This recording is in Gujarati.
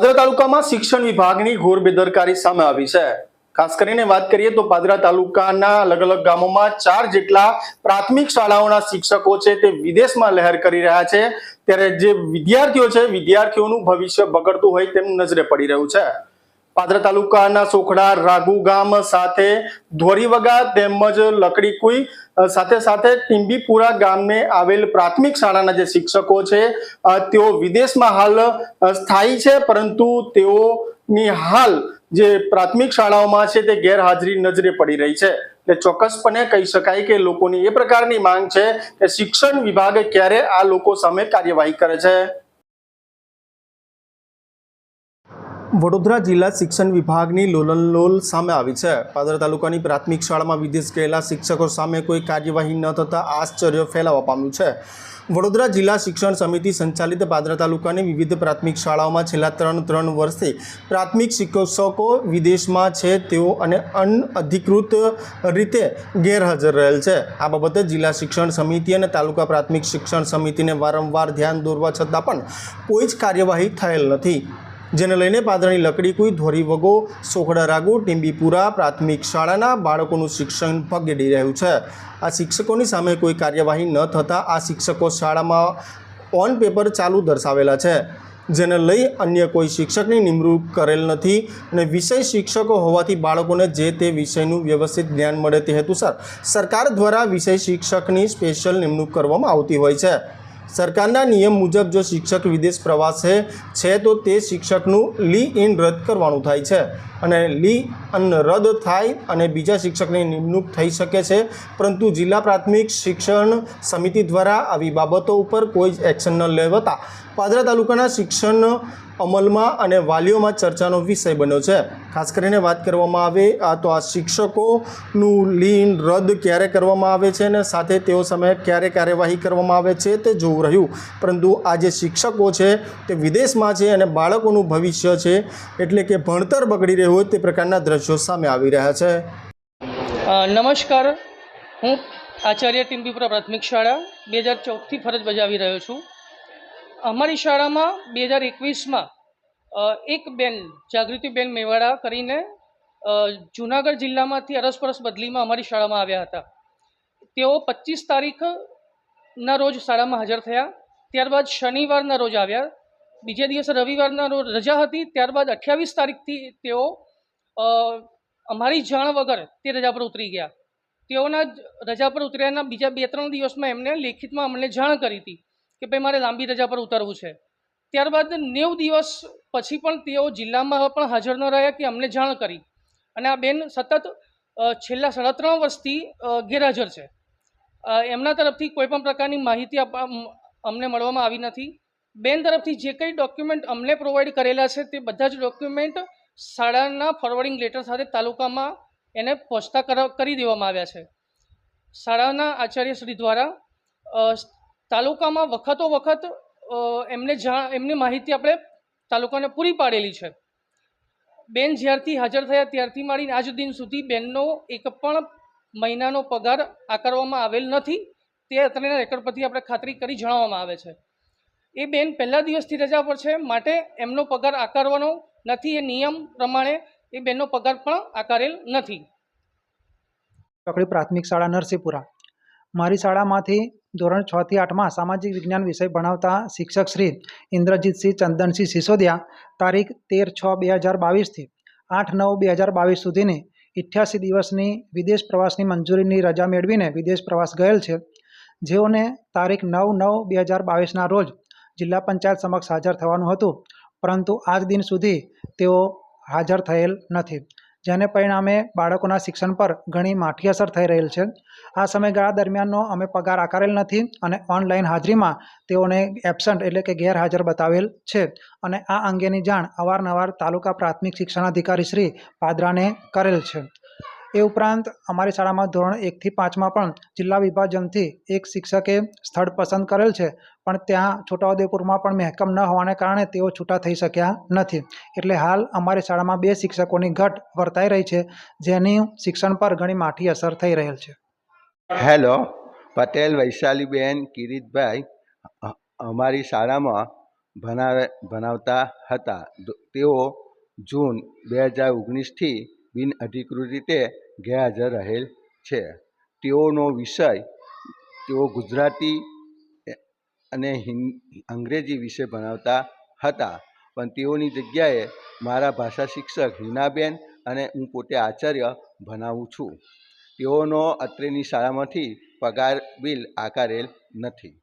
પાદરા તાલુકામાં શિક્ષણ વિભાગની ઘોર બેદરકારી સામે આવી છે. ખાસ કરીને વાત કરીએ તો પાદરા તાલુકાના અલગ અલગ ગામોમાં ચાર જેટલા પ્રાથમિક શાળાઓના શિક્ષકો છે તે વિદેશમાં લહેર કરી રહ્યા છે. ત્યારે જે વિદ્યાર્થીઓ છે, વિદ્યાર્થીઓનું ભવિષ્ય બગડતું હોય તેમ નજરે પડી રહ્યું છે. પાદરા તાલુકાના સોખડા રાગુ ગામ સાથે ધોરીવગા તેમજ લકડીકુઈ અ, સાથે સાથે ટીંબીપુરા ગામને આવેલ પ્રાથમિક શાળાના જે શિક્ષકો છે તેઓ વિદેશમાં હાલ સ્થાયી છે પરંતુ તેઓની હાલ જે પ્રાથમિક શાળાઓમાં છે તે ગેરહાજરી નજરે પડી રહી છે. એટલે ચોક્કસપણે કહી શકાય કે લોકોની એ પ્રકારની માંગ છે કે શિક્ષણ વિભાગ ક્યારે આ લોકો સામે કાર્યવાહી કરે છે. વડોદરા જિલ્લા શિક્ષણ વિભાગની લોલનલોલ સામે આવી છે. પાદર તાલુકાની પ્રાથમિક શાળામાં વિદેશ ગયેલા શિક્ષકો સામે કોઈ કાર્યવાહી ન થતાં આશ્ચર્ય ફેલાવા પામ્યું છે. વડોદરા જિલ્લા શિક્ષણ સમિતિ સંચાલિત પાદરા તાલુકાની વિવિધ પ્રાથમિક શાળાઓમાં છેલ્લા ત્રણ ત્રણ વર્ષથી પ્રાથમિક શિક્ષકો વિદેશમાં છે તેઓ અને અનઅધિકૃત રીતે ગેરહાજર રહેલ છે. આ બાબતે જિલ્લા શિક્ષણ સમિતિ અને તાલુકા પ્રાથમિક શિક્ષણ સમિતિને વારંવાર ધ્યાન દોરવા છતાં પણ કોઈ જ કાર્યવાહી થયેલ નથી. જેને લઈને પાદરાની લકડી કુઈ ધોરીવગો સોખડા રાગુ ટીંબીપુરા પ્રાથમિક શાળાના બાળકોનું શિક્ષણ ભગડી રહ્યું છે. આ શિક્ષકોની સામે કોઈ કાર્યવાહી ન થતાં આ શિક્ષકો શાળામાં ઓન પેપર ચાલુ દર્શાવેલા છે, જેને લઈ અન્ય કોઈ શિક્ષકની નિમણૂક કરેલ નથી અને વિષય શિક્ષકો હોવાથી બાળકોને જે તે વિષયનું વ્યવસ્થિત જ્ઞાન મળે તે હેતુસર સરકાર દ્વારા વિષય શિક્ષકની સ્પેશિયલ નિમણૂક કરવામાં આવતી હોય છે. સરકારના નિયમ મુજબ જો શિક્ષક વિદેશ પ્રવાસે છે તો તે શિક્ષકનું લી ઇન રદ કરવાનું થાય છે અને લી અન રદ થાય અને બીજા શિક્ષકની નિમણૂક થઈ શકે છે. પરંતુ જિલ્લા પ્રાથમિક શિક્ષણ સમિતિ દ્વારા આવી બાબતો ઉપર કોઈ જ એક્શન ન લેવાતા પાદરા તાલુકાના શિક્ષણ અમલમાં અને વાલીઓમાં ચર્ચાનો વિષય બન્યો છે. ખાસ કરીને વાત કરવામાં આવે, આ તો આ શિક્ષકોનું લીન રદ ક્યારે કરવામાં આવે છે અને સાથે તેઓ સામે ક્યારે કાર્યવાહી કરવામાં આવે છે તે જોવું રહ્યું. પરંતુ આ જે શિક્ષકો છે તે વિદેશમાં છે અને બાળકોનું ભવિષ્ય છે એટલે કે ભણતર બગડી રહ્યું હોય તે પ્રકારના દ્રશ્યો સામે આવી રહ્યા છે. નમસ્કાર. હું આચાર્ય ટીમ્બીપુરા પ્રાથમિક શાળા, બે હજાર ચૌદથી ફરજ બજાવી રહ્યો છું. અમારી શાળામાં બે હજાર એકવીસમાં એક બેન જાગૃતિબેન મેવાડા કરીને જુનાગઢ જિલ્લામાંથી અરસપરસ બદલીમાં અમારી શાળામાં આવ્યા હતા. તેઓ પચીસ તારીખના રોજ શાળામાં હાજર થયા. ત્યારબાદ શનિવારના રોજ આવ્યા. બીજે દિવસે રવિવારના રોજ રજા હતી. ત્યારબાદ અઠ્યાવીસ તારીખથી તેઓ અમારી જાણ વગર તે રજા પર ઉતરી ગયા. તેઓના રજા પર ઉતર્યાના બીજા બે ત્રણ દિવસમાં એમને લેખિતમાં અમને જાણ કરી હતી. કે ભાઈ મારે લાંબી રજા પર ઉતરવું છે. ત્યારબાદ નેવ દિવસ પછી પણ તેઓ જિલ્લામાં પણ હાજર ન રહ્યા કે અમને જાણ કરી. અને આ બેન સતત છેલ્લા સાડા ત્રણ વર્ષથી ગેરહાજર છે. એમના તરફથી કોઈ પણ પ્રકારની માહિતી અમને મળવામાં આવી નથી. બેન તરફથી જે કંઈ ડોક્યુમેન્ટ અમને પ્રોવાઈડ કરેલા છે તે બધા જ ડોક્યુમેન્ટ શાળાના ફોરવર્ડિંગ લેટર સાથે તાલુકામાં એને પહોંચતા કર- દેવામાં આવ્યા છે. શાળાના આચાર્યશ્રી દ્વારા તાલુકામાં વખતો વખત એમને જાણ એમની માહિતી આપણે તાલુકાને પૂરી પાડેલી છે. બેન જ્યારથી હાજર થયા ત્યારથી માંડીને આજ દિન સુધી બેનનો એક પણ મહિનાનો પગાર આકારવામાં આવેલ નથી. તે અત્રેના રેકોર્ડ પરથી આપણે ખાતરી કરી જણાવવામાં આવે છે. એ બેન પહેલા દિવસથી રજા પર છે, માટે એમનો પગાર આકારવાનો નથી. એ નિયમ પ્રમાણે એ બેનનો પગાર પણ આકારેલ નથી. ચોકડી પ્રાથમિક શાળા નરસિંહપુરા. મારી શાળામાંથી ધોરણ છ થી આઠમાં સામાજિક વિજ્ઞાન વિષય ભણાવતા શિક્ષક શ્રી ઇન્દ્રજીતસિંહ ચંદનસિંહ સિસોદિયા તારીખ તેર છ બે હજાર બાવીસથી આઠ નવ બે હજાર બાવીસ સુધીની ઇઠ્યાસી દિવસની વિદેશ પ્રવાસની મંજૂરીની રજા મેળવીને વિદેશ પ્રવાસ ગયેલ છે. જેઓને તારીખ નવ નવ બે હજાર બાવીસના રોજ જિલ્લા પંચાયત સમક્ષ હાજર થવાનું હતું, પરંતુ આજ દિન સુધી તેઓ હાજર થયેલ નથી. જેને પરિણામે બાળકોના શિક્ષણ પર ઘણી માઠી અસર થઈ રહેલ છે. આ સમયગાળા દરમિયાનનો અમે પગાર આકારેલ નથી અને ઓનલાઈન હાજરીમાં તેઓને એબસન્ટ એટલે કે ગેરહાજર બતાવેલ છે અને આ અંગેની જાણ અવારનવાર તાલુકા પ્રાથમિક શિક્ષણાધિકારી શ્રી પાદરાને કરેલ છે. એ ઉપરાંત અમારી શાળામાં ધોરણ એકથી પાંચમાં પણ જિલ્લા વિભાજનથી એક શિક્ષકે સ્થળ પસંદ કરેલ છે, પણ ત્યાં છોટાઉદેપુરમાં પણ મહેકમ ન હોવાને કારણે તેઓ છૂટા થઈ શક્યા નથી. એટલે હાલ અમારી શાળામાં બે શિક્ષકોની ઘટ વર્તાઈ રહી છે, જેની શિક્ષણ પર ઘણી માઠી અસર થઈ રહેલ છે. હેલો, પટેલ વૈશાલીબેન, કિરીટભાઈ. અ- અમારી શાળામાં ભણાવે, ભણાવતા હતા. તેઓ જૂન બે હજાર ઓગણીસથી બિનઅધિકૃત રીતે ગેરહાજર રહેલ છે. તેઓનો વિષય તેઓ ગુજરાતી અને અંગ્રેજી વિષય ભણાવતા હતા. પણ તેઓની જગ્યાએ મારા ભાષા શિક્ષક હિનાબેન અને હું પોતે આચાર્ય ભણાવું છું. તેઓનો અત્રેની શાળામાંથી પગાર, બિલ આકારેલ નથી.